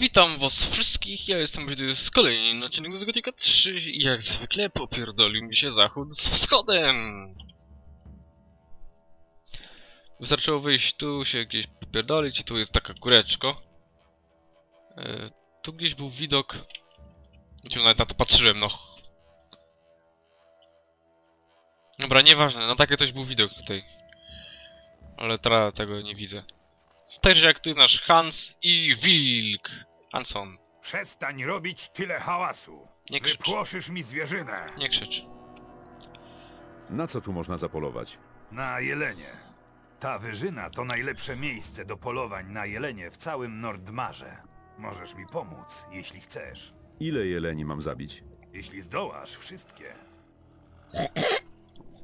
witam was wszystkich, ja jestem Wojtek z kolejnym odcinek z Gotika 3 i jak zwykle popierdolił mi się zachód z wschodem. Wystarczyło wyjść tu, się gdzieś popierdolić i tu jest taka góreczko. E, tu gdzieś był widok... Gdzie nawet na to patrzyłem, no. Dobra, nieważne, no takie coś był widok tutaj. Ale teraz tego nie widzę. Także jak tu nasz Hans i Wilk. Hanson, Przestań robić tyle hałasu. nie krzycz, Wypłoszysz mi zwierzynę. nie krzycz. Na co tu można zapolować? Na jelenie. Ta wyżyna to najlepsze miejsce do polowań na jelenie w całym Nordmarze. Możesz mi pomóc, jeśli chcesz. Ile jeleni mam zabić? Jeśli zdołasz, wszystkie.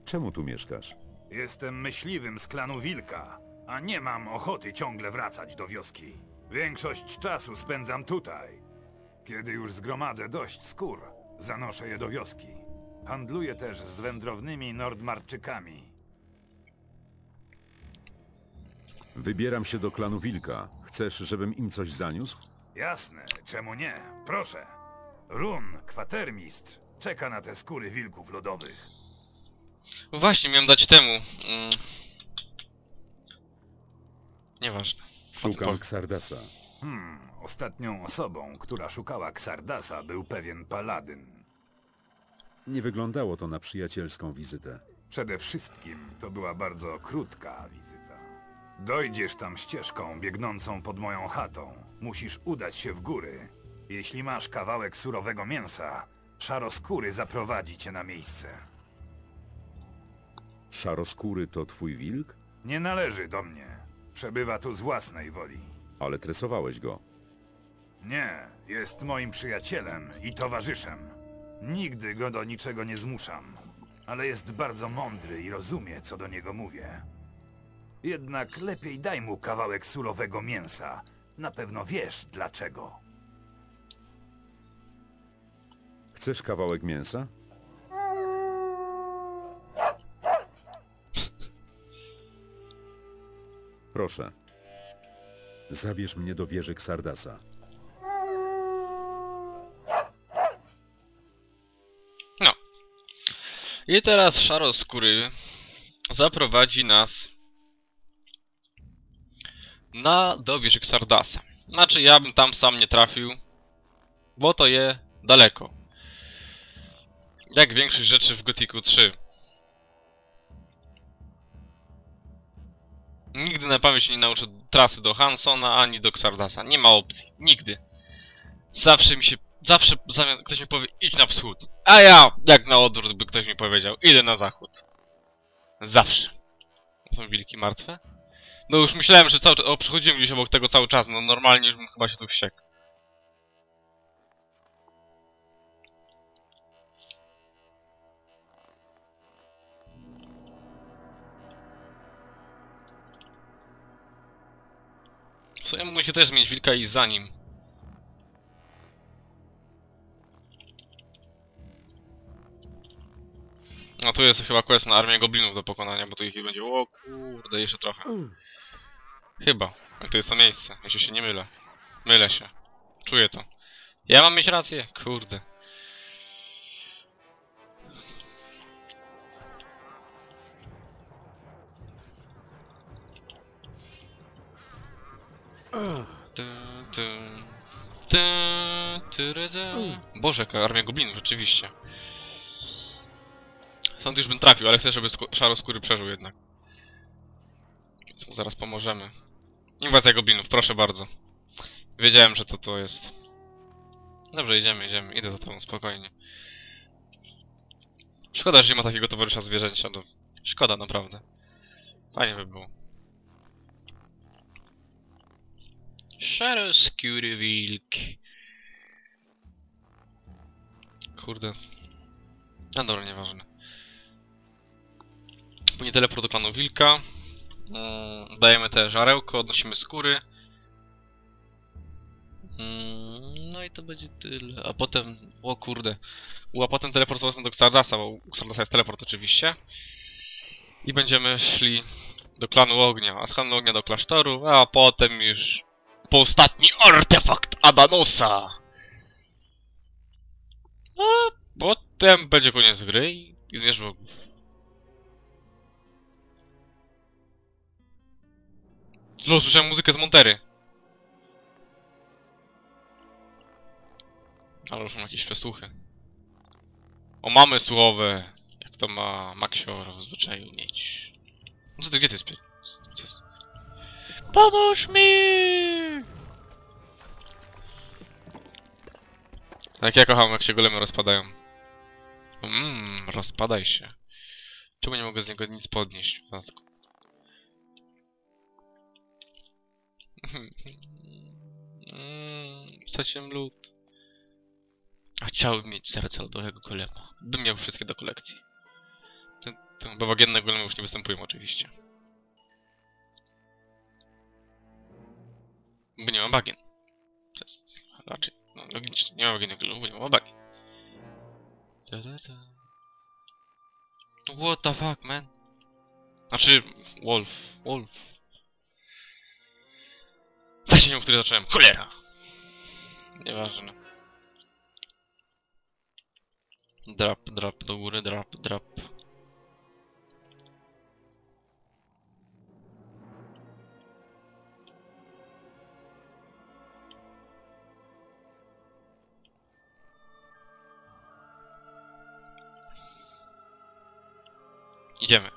Czemu tu mieszkasz? Jestem myśliwym z klanu Wilka, a nie mam ochoty ciągle wracać do wioski. Większość czasu spędzam tutaj. Kiedy już zgromadzę dość skór, zanoszę je do wioski. Handluję też z wędrownymi Nordmarczykami. Wybieram się do klanu Wilka. Chcesz, żebym im coś zaniósł? Jasne, czemu nie? Proszę. Run, kwatermistrz, czeka na te skóry wilków lodowych. Właśnie, miałem dać temu. Mm. Nieważne. Szukam. Xardasa. Hmm, ostatnią osobą, która szukała Xardasa był pewien paladyn. Nie wyglądało to na przyjacielską wizytę. Przede wszystkim to była bardzo krótka wizyta. Dojdziesz tam ścieżką biegnącą pod moją chatą. Musisz udać się w góry. Jeśli masz kawałek surowego mięsa, szaroskóry zaprowadzi cię na miejsce. Szaroskóry to twój wilk? Nie należy do mnie. Przebywa tu z własnej woli. Ale tresowałeś go. Nie, jest moim przyjacielem i towarzyszem. Nigdy go do niczego nie zmuszam, ale jest bardzo mądry i rozumie, co do niego mówię. Jednak lepiej daj mu kawałek surowego mięsa. Na pewno wiesz dlaczego. Chcesz kawałek mięsa? Proszę. Zabierz mnie do wieży Xardasa. No. I teraz szaroskóry zaprowadzi nas na do wieży Xardasa. Znaczy, ja bym tam sam nie trafił, bo to je daleko. Jak większość rzeczy w Gothicu 3. Nigdy na pamięć nie nauczę trasy do Hansona ani do Xardasa. Nie ma opcji. Nigdy. Zawsze mi się. Zawsze zamiast ktoś mi powie idź na wschód. A ja, jak na odwrót by ktoś mi powiedział, idę na zachód. Zawsze. Są wilki martwe? No już myślałem, że cały czas. O, przechodziłem gdzieś obok tego cały czas. No normalnie już bym chyba się tu wściekł. W sumie mógłbym się też zmienić wilka i za nim. No tu jest chyba quest na armię goblinów do pokonania, bo tu ich będzie, o kurde, jeszcze trochę. Chyba, jak to jest to miejsce, jeśli się nie mylę. Mylę się. Czuję to. Ja mam mieć rację? Kurde. Boże, jaka armia goblinów, rzeczywiście. Stąd już bym trafił, ale chcę, żeby szaroskóry przeżył jednak. Więc mu zaraz pomożemy. Inwazja goblinów, proszę bardzo. Wiedziałem, że to to jest. Dobrze, idziemy, idziemy. Idę za tobą, spokojnie. Szkoda, że nie ma takiego towarzysza zwierzęcia. No. Szkoda, naprawdę. Fajnie by było. Szaroskóry wilk. Kurde. No dobra, nieważne. Później teleport do klanu wilka. Mm, dajemy te żarełko, odnosimy skóry. Mm, no i to będzie tyle. A potem, o kurde. A potem teleport do Xardasa, bo Xardasa jest teleport oczywiście. I będziemy szli do klanu ognia, a z klanu ognia do klasztoru, a potem już po ostatni artefakt Adanosa. A potem będzie koniec gry i, i zmierz wrogów. No, słyszałem muzykę z Montery. Ale już mam jakieś przesłuchy. O, mamy słowe. Jak to ma Maxior w zwyczaju mieć. No co ty, gdzie ty pie- Co jest? Pomóż mi! Tak ja kocham, jak się golemy rozpadają. Mmm, rozpadaj się. Czemu nie mogę z niego nic podnieść? Mm, Straciłem lód. A chciałbym mieć serce lodowego golema. Bym miał wszystkie do kolekcji. Te, te bawagienne golemy już nie występują oczywiście. Bo nie ma bagien. Jest raczej, no logicznie, nie ma bagien golemu, bo nie ma bagien. Da, da, da. What the fuck, man? Znaczy, Wolf, Wolf. Wiem, który zacząłem. Cholera! Nieważne. Drap, drap do góry, drap, drap. Idziemy.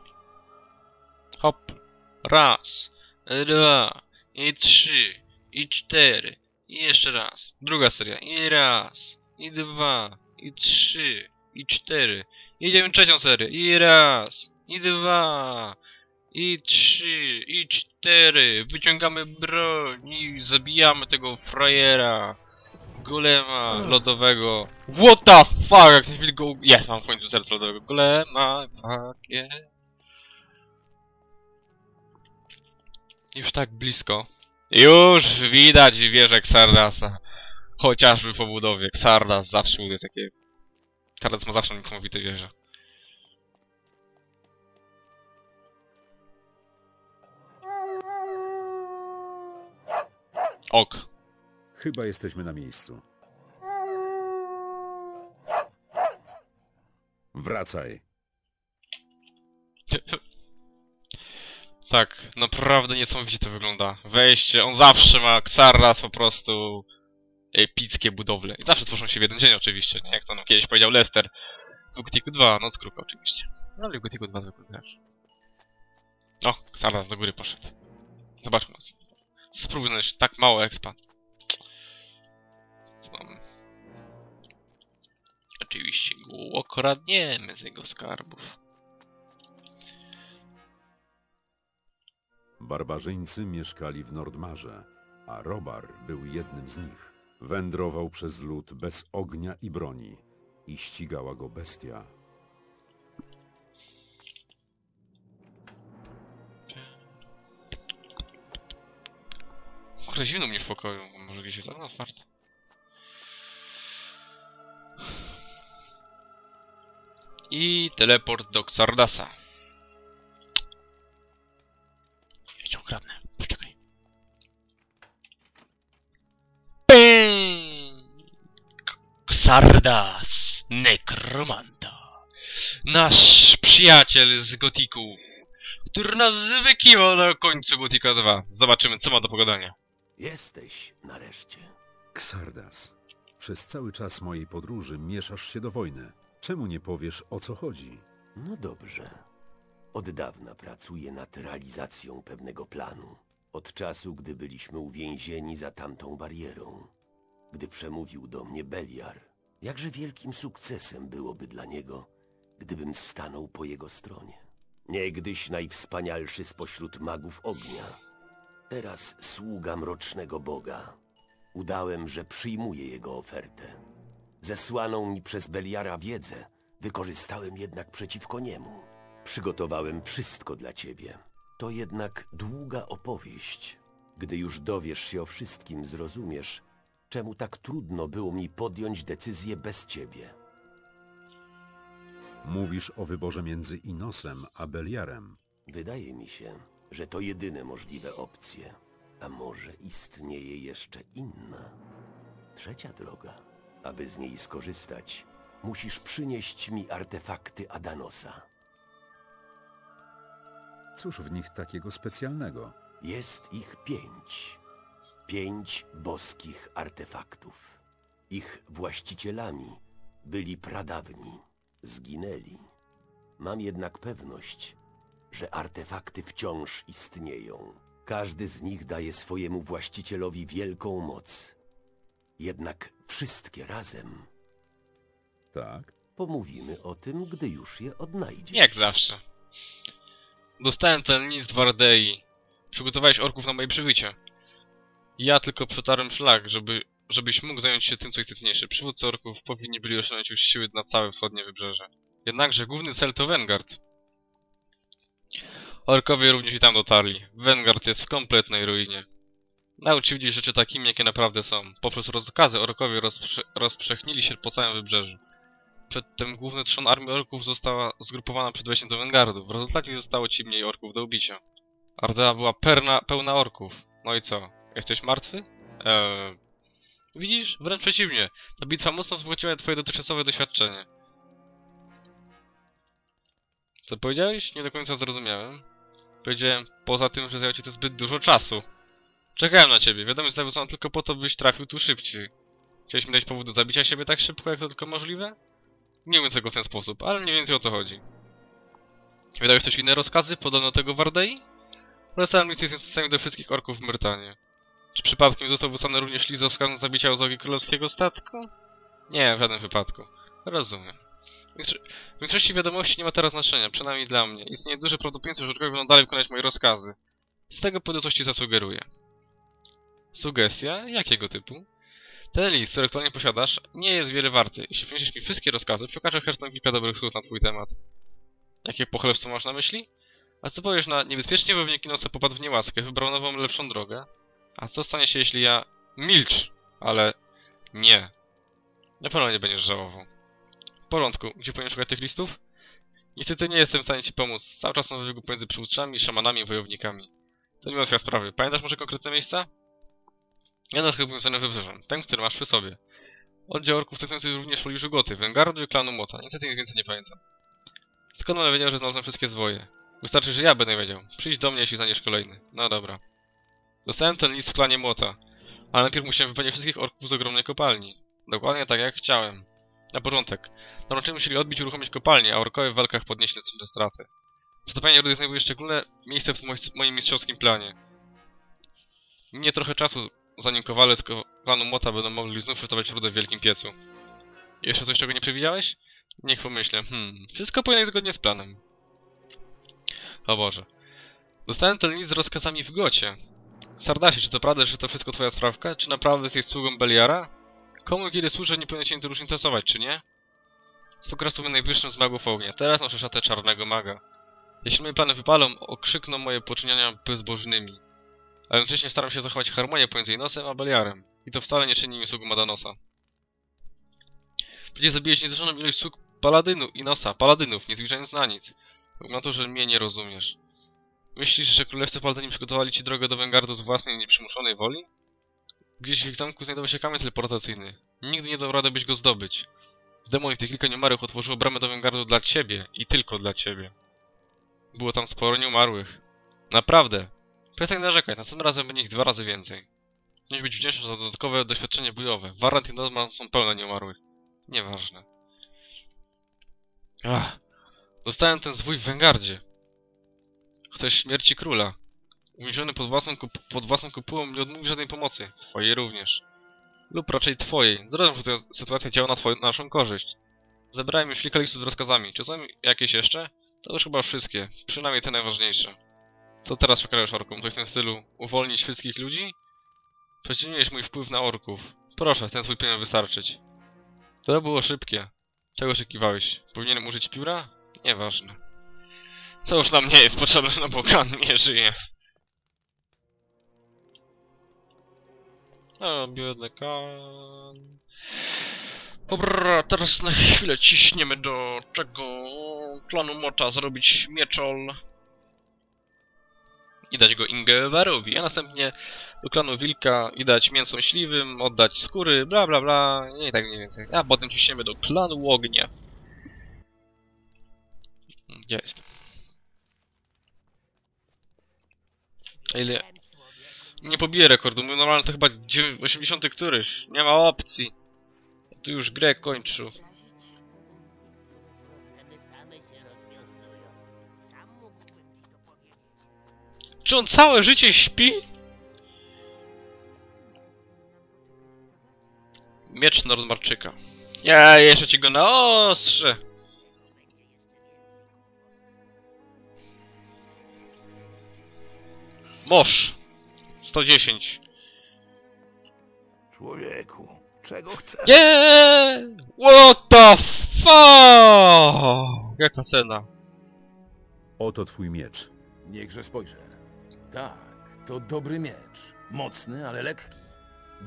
Hop. Raz, dwa, i trzy, i cztery, i jeszcze raz. Druga seria. I raz, i dwa, i trzy, i cztery. Jedziemy trzecią serię. I raz, i dwa, i trzy, i cztery. Wyciągamy broń i zabijamy tego frajera. Golema lodowego. What the fuck? Jak ten film go... Jest, mam w końcu serce lodowego. Golema, fuck yeah. Już tak blisko. Już widać wieżę Xardasa. Chociażby po budowie. Xardas zawsze buduje takie... Xardas ma zawsze niesamowite wieże. Ok. Chyba jesteśmy na miejscu. Wracaj. Tak, naprawdę niesamowicie to wygląda. Wejście, on zawsze ma Xardas po prostu epickie budowle. I zawsze tworzą się w jeden dzień oczywiście, nie? Jak to nam kiedyś powiedział Lester. W Gotiku 2, Noc Kruka oczywiście. No ale w Gotiku 2 zwykły też. O, Xardas do góry poszedł. Zobaczmy nas. Spróbuj znaleźć tak mało expa. Oczywiście go okradniemy z jego skarbów. Barbarzyńcy mieszkali w Nordmarze, a Robar był jednym z nich. Wędrował przez lód bez ognia i broni i ścigała go bestia. Kurde, zimno mnie w pokoju. Może gdzieś jest okno otwarte? I teleport do Xardasa. Ja cię okradnę. Poczekaj. Xardas, nekromanta. Nasz przyjaciel z gotików, który nas wykiwał na końcu Gotika 2. Zobaczymy, co ma do pogadania. Jesteś nareszcie. Xardas, przez cały czas mojej podróży mieszasz się do wojny. Czemu nie powiesz, o co chodzi? No dobrze. Od dawna pracuję nad realizacją pewnego planu. Od czasu, gdy byliśmy uwięzieni za tamtą barierą. Gdy przemówił do mnie Beliar. Jakże wielkim sukcesem byłoby dla niego, gdybym stanął po jego stronie. Niegdyś najwspanialszy spośród magów ognia. Teraz sługa mrocznego boga. Udałem, że przyjmuję jego ofertę. Zesłaną mi przez Beliara wiedzę wykorzystałem jednak przeciwko niemu. Przygotowałem wszystko dla ciebie. To jednak długa opowieść. Gdy już dowiesz się o wszystkim, zrozumiesz, czemu tak trudno było mi podjąć decyzję bez ciebie. Mówisz o wyborze między Inosem a Beliarem. Wydaje mi się, że to jedyne możliwe opcje. A może istnieje jeszcze inna? trzecia droga. Aby z niej skorzystać, musisz przynieść mi artefakty Adanosa. Cóż w nich takiego specjalnego? Jest ich pięć. Pięć boskich artefaktów. Ich właścicielami byli pradawni. Zginęli. Mam jednak pewność, że artefakty wciąż istnieją. Każdy z nich daje swojemu właścicielowi wielką moc. Jednak wszystkie razem Tak? pomówimy o tym, gdy już je odnajdziesz. Jak zawsze. Dostałem ten list w Ardei. Przygotowałeś orków na moje przybycie. Ja tylko przetarłem szlak, żeby, żebyś mógł zająć się tym, co istotniejsze. Przywódcy orków powinni byli osiągnąć już siły na całe wschodnie wybrzeże. Jednakże główny cel to Vanguard. Orkowie również i tam dotarli. Vanguard jest w kompletnej ruinie. Nauczyli rzeczy takimi, jakie naprawdę są. Poprzez rozkazy orkowie rozprze rozprzechnili się po całym wybrzeżu. Przedtem główny trzon armii orków została zgrupowana przed wejściem do Vanguardu. W rezultacie zostało ci mniej orków do ubicia. Ardea była perna, pełna orków. No i co? Jesteś martwy? Eee... Widzisz? Wręcz przeciwnie. Ta bitwa mocno wzbogacała twoje dotychczasowe doświadczenie. Co powiedziałeś? Nie do końca zrozumiałem. Powiedziałem, poza tym, że zajęło ci to zbyt dużo czasu. Czekałem na ciebie. Wiadomość zawysłana tylko po to, byś trafił tu szybciej. Chciałeś mi dać powód do zabicia siebie tak szybko, jak to tylko możliwe? Nie mówię tego w ten sposób, ale mniej więcej o to chodzi. Wydałeś też inne rozkazy, podobno tego Wardei? Dostałem listę z instrukcjami do wszystkich orków w Myrtanie. Czy przypadkiem został wysłany również list z rozkazem zabicia ozogi królewskiego statku? Nie, w żadnym wypadku. Rozumiem. W większo- w większości wiadomości nie ma teraz znaczenia, przynajmniej dla mnie. Istnieje duże prawdopodobieństwo, że orkowie będą dalej wykonać moje rozkazy. Z tego powodu coś ci zasugeruję. Sugestia? Jakiego typu? Ten list, który aktualnie posiadasz, nie jest wiele warty. Jeśli przyniesiesz mi wszystkie rozkazy, przekażę Herston kilka dobrych słów na twój temat. Jakie pochlebstwo masz na myśli? A co powiesz na niebezpiecznie wojownik nosa popadł w niełaskę, wybrał nową, lepszą drogę? A co stanie się, jeśli ja... Milcz! Ale... Nie. Na pewno nie będziesz żałował. W porządku, gdzie powinien szukać tych listów? Niestety nie jestem w stanie ci pomóc. Cały czas są w wybiegu pomiędzy przywódcami, szamanami i wojownikami. To nie ułatwia sprawy. Pamiętasz może konkretne miejsca? Na chyba cenę wybrzeżem. Ten, który masz przy sobie. Oddział orków cechujący również pobliżu Goty, Vanguardu i klanu Mota. Niestety nic więcej nie pamiętam. Doskonale wiedział, że znalazłem wszystkie zwoje. Wystarczy, że ja będę wiedział. Przyjdź do mnie, jeśli znajdziesz kolejny. No dobra. Dostałem ten list w klanie Młota, ale najpierw musiałem wypełnić wszystkich orków z ogromnej kopalni. Dokładnie tak jak chciałem. Na początek. Narączymy musieli odbić i uruchomić kopalnię, a orkowie w walkach podnieśli liczne straty. Przetopienie rudy znajduje szczególne miejsce w moi- moim mistrzowskim planie. Minie trochę czasu, zanim kowale z klanu Młota będą mogli znów przystawiać rudę w wielkim piecu. Jeszcze coś, czego nie przewidziałeś? Niech pomyślę. Hmm, wszystko iść zgodnie z planem. O Boże. Dostałem ten list z rozkazami w gocie. Sardasie, czy to prawda, że to wszystko twoja sprawka? Czy naprawdę jesteś sługą Beliara? Komu kiedy służę, nie powinno cię to już interesować, czy nie? Sobie najwyższym z magów ognia. Teraz noszę szatę czarnego maga. Jeśli moje plany wypalą, okrzykną moje poczynienia bezbożnymi. Ale jednocześnie staram się zachować harmonię pomiędzy Inosem a Beliarem. I to wcale nie czyni mi sługą Adanosa. Przecież zabiłeś niezliczoną ilość sług paladynu, Inosa, paladynów, nie zbliżając na nic. Wygląda to, że mnie nie rozumiesz. Myślisz, że królewscy paladyni przygotowali ci drogę do Vanguardu z własnej nieprzymuszonej woli? Gdzieś w ich zamku znajdował się kamień teleportacyjny. Nigdy nie dał rady, byś go zdobyć. Demon i tych kilka nieumarłych otworzyło bramę do Vanguardu dla ciebie i tylko dla ciebie. Było tam sporo nieumarłych. Naprawdę. Przestań narzekać, następnym razem będzie ich dwa razy więcej. Musisz być wdzięczny za dodatkowe doświadczenie bojowe. Warrant i Norman są pełne nieumarłych. Nieważne. Ach. Dostałem ten zwój w Vanguardzie. Chcesz śmierci króla. Uwięziony pod własną, pod własną kopułą nie odmówi żadnej pomocy. Twojej również. Lub raczej twojej. Zrozum, że ta sytuacja działa na, na naszą korzyść. Zebrałem już kilka listów z rozkazami. Są jakieś jeszcze? To już chyba wszystkie. Przynajmniej te najważniejsze. To teraz przekazujesz orkom. Coś w tym stylu. Uwolnić wszystkich ludzi? Przeciwniłeś mój wpływ na orków. Proszę, ten swój powinien wystarczyć. To było szybkie. Czego oczekiwałeś? Powinienem użyć pióra? Nieważne. To już nam nie jest potrzebne, no bo Kan nie żyje. O, biedny Kan. Dobra, teraz na chwilę ciśniemy do czego klanu Mota zrobić mieczol. I dać go Ingvarowi, a następnie do klanu Wilka i dać mięso myśliwym, oddać skóry, bla bla bla, i tak mniej więcej. A potem ciśniemy do klanu Ognia. Gdzie jest? Ile... Nie pobiję rekordu, mój normalny to chyba dziewię- 80 któryś, nie ma opcji. Tu już grę kończył. Czy on całe życie śpi? Miecz Nordmarczyka. Ja jeszcze ci go na ostrze. Mosz. 110. Człowieku, czego chcesz? Nie! What the fuck? Jaka cena? Oto twój miecz. Niechże spojrzę. Tak, to dobry miecz. Mocny, ale lekki.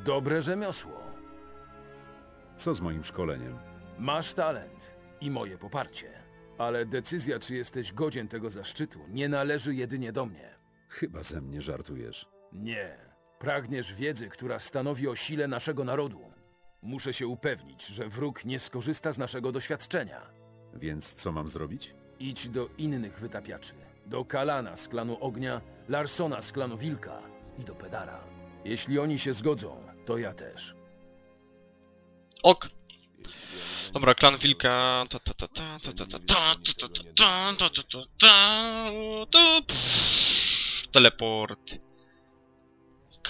Dobre rzemiosło. Co z moim szkoleniem? Masz talent i moje poparcie. Ale decyzja, czy jesteś godzien tego zaszczytu, nie należy jedynie do mnie. Chyba ze mnie żartujesz. Nie. Pragniesz wiedzy, która stanowi o sile naszego narodu. Muszę się upewnić, że wróg nie skorzysta z naszego doświadczenia. Więc co mam zrobić? Idź do innych wytapiaczy. Do Kalana z klanu Ognia, Larsona z klanu Wilka i do Pedara. Jeśli oni się zgodzą, to ja też. Ok. Dobra, klan wilka. Ta ta ta ta ta ta ta ta ta ta ta ta ta ta ta ta to pff, Teleport.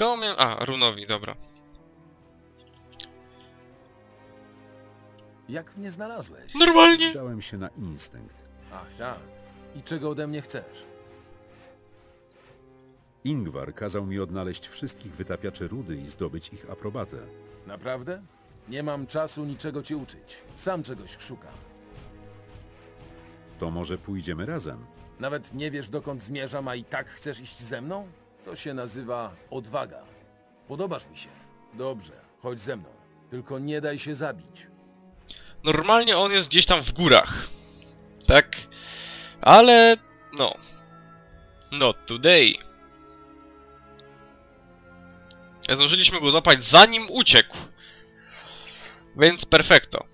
Miałem... A, runowi, dobra. Jak mnie znalazłeś? Normalnie. Zdałem się na instynkt. Ach tak. I czego ode mnie chcesz? Ingvar kazał mi odnaleźć wszystkich wytapiaczy rudy i zdobyć ich aprobatę. Naprawdę? Nie mam czasu niczego cię uczyć. Sam czegoś szukam. To może pójdziemy razem? Nawet nie wiesz dokąd zmierzam, a i tak chcesz iść ze mną? To się nazywa odwaga. Podobasz mi się. Dobrze, chodź ze mną. Tylko nie daj się zabić. Normalnie on jest gdzieś tam w górach. Tak? Ale... no. Not today. Zdążyliśmy go złapać zanim uciekł. Więc perfekto.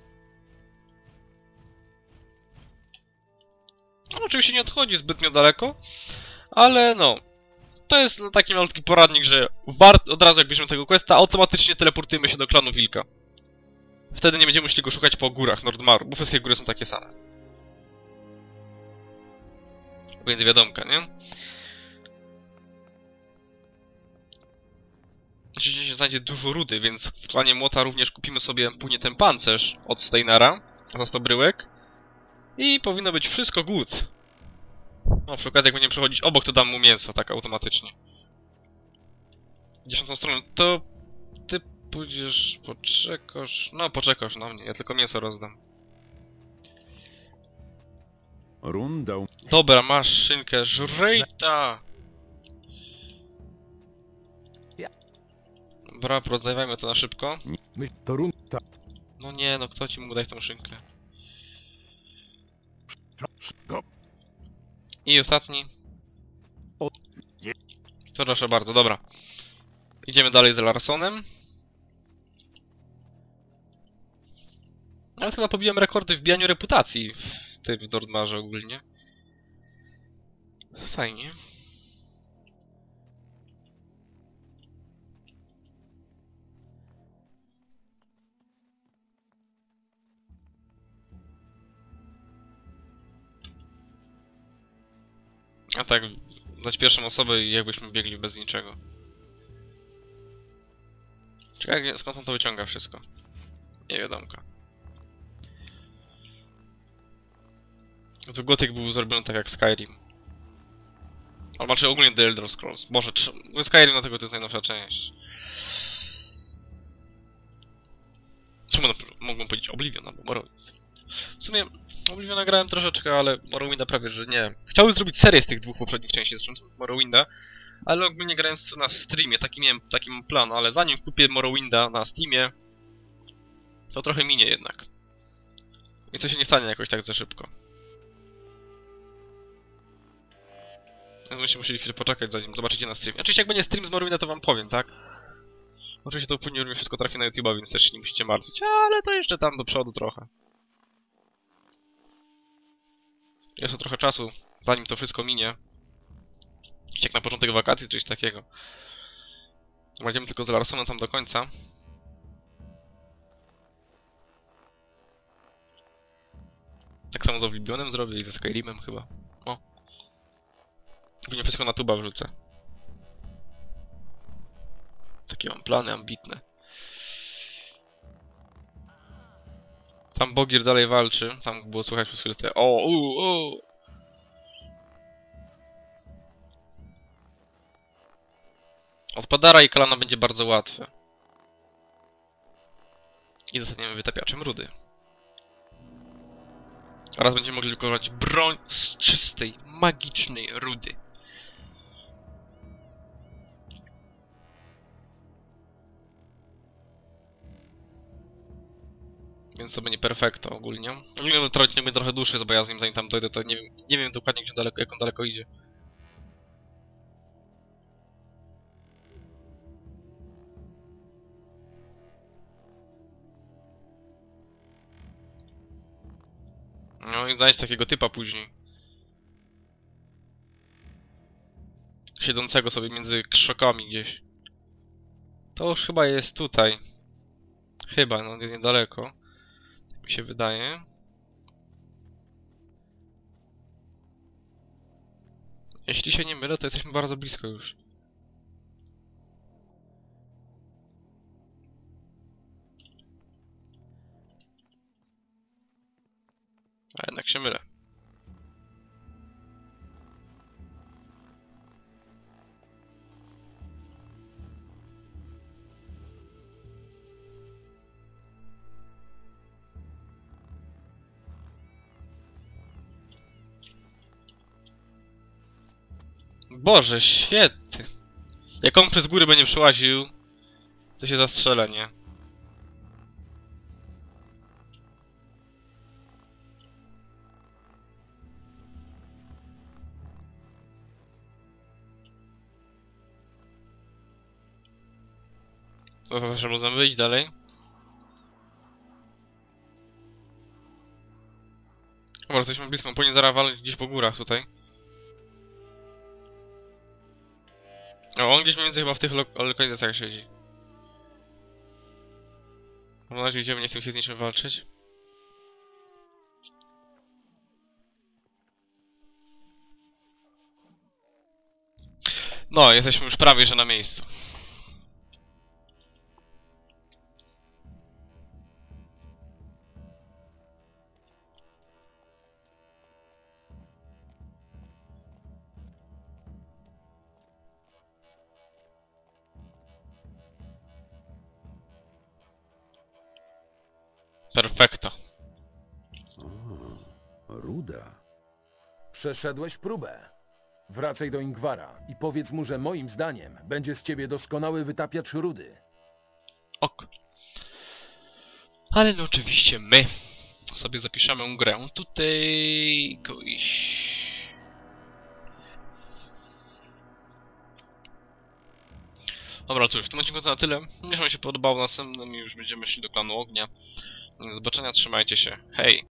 On oczywiście nie odchodzi zbytnio daleko, ale no. To jest no, taki malutki poradnik, że wart, od razu jak bierzemy tego questa, automatycznie teleportujemy się do klanu Wilka. Wtedy nie będziemy musieli go szukać po górach Nordmaru, bo wszystkie góry są takie same. Więc wiadomka, nie? Oczywiście się znajdzie dużo rudy, więc w klanie Młota również kupimy sobie później ten pancerz od Steinara za 100 bryłek. I powinno być wszystko good. No, przy okazji jak będziemy przechodzić obok, to dam mu mięso, tak automatycznie. Dziesiątą stronę, to ty pójdziesz, poczekasz... No, poczekasz na mnie, ja tylko mięso rozdam. Dobra, masz szynkę, żrejta! Ja. Dobra, porozdawajmy to na szybko. My to. Ta... No nie, no kto ci mógł dać tą szynkę? I ostatni. Proszę bardzo, dobra. Idziemy dalej z Larsonem. Nawet chyba pobiłem rekordy w bijaniu reputacji w tym w Nordmarze ogólnie. Fajnie. A tak, dać pierwszą osobę i jakbyśmy biegli bez niczego. Czekaj, skąd on to wyciąga wszystko? Nie wiadomka. To gotyk był zrobiony tak jak Skyrim. Ale znaczy ogólnie The Elder Scrolls. Boże, Skyrim dlatego to jest najnowsza część. Czemu na- mogłem powiedzieć Oblivion albo Morrowind? W sumie Obliviona grałem troszeczkę, ale Morrowinda prawie, że nie. Chciałbym zrobić serię z tych dwóch poprzednich części, od Morrowinda, ale ogólnie grając na streamie, taki miałem, taki plan, ale zanim kupię Morrowinda na Steamie, to trochę minie jednak. I to się nie stanie jakoś tak za szybko. Będziecie musieli chwilę poczekać, zanim zobaczycie na streamie. Oczywiście jak będzie stream z Morwina, to wam powiem, tak? Oczywiście to później również wszystko trafi na YouTube'a, więc też się nie musicie martwić, ale to jeszcze tam do przodu trochę. Jest to trochę czasu, zanim to wszystko minie. Jak na początek wakacji, coś takiego. Będziemy tylko z Larsonem tam do końca. Tak samo z Oblivionem zrobię i ze Skyrimem chyba. Pewnie wszystko na tuba wrzucę. Takie mam plany ambitne. Tam Bogir dalej walczy. Tam było słychać przez chwilę te o, u, u. Od i Kalana będzie bardzo łatwe. I zostaniemy wytapiaczem rudy. Oraz będziemy mogli wykonywać broń z czystej, magicznej rudy. Więc to będzie perfekto ogólnie. Ogólnie to trwać mnie trochę dłuższy, bo ja z nim zanim tam dojdę, to nie wiem, nie wiem dokładnie gdzie daleko, jak on daleko idzie. No i znaleźć takiego typa później. Siedzącego sobie między krzakami gdzieś. To już chyba jest tutaj. Chyba, no niedaleko. Mi się wydaje. Jeśli się nie mylę, to jesteśmy bardzo blisko już. A jednak się mylę. Boże, świetny. Jak on przez góry będzie przełaził, to się zastrzelę, nie? To zawsze możemy wyjść dalej. Dobra, jesteśmy blisko, powinien zaraz gdzieś po górach tutaj. Mniej więcej chyba w tych lo lokalizacjach siedzi. Mam nadzieję, idziemy, nie chcę się z niczym walczyć. No, jesteśmy już prawie że na miejscu. Perfekto. Ruda. Przeszedłeś próbę. Wracaj do Ingwara i powiedz mu, że moim zdaniem będzie z ciebie doskonały wytapiacz rudy. Ok. Ale no oczywiście my sobie zapiszemy grę tutaj kogoś. Dobra, cóż, w tym odcinku to na tyle. Wam się podobało, następnym już będziemy szli do klanu ognia. Zobaczenia, trzymajcie się. Hej!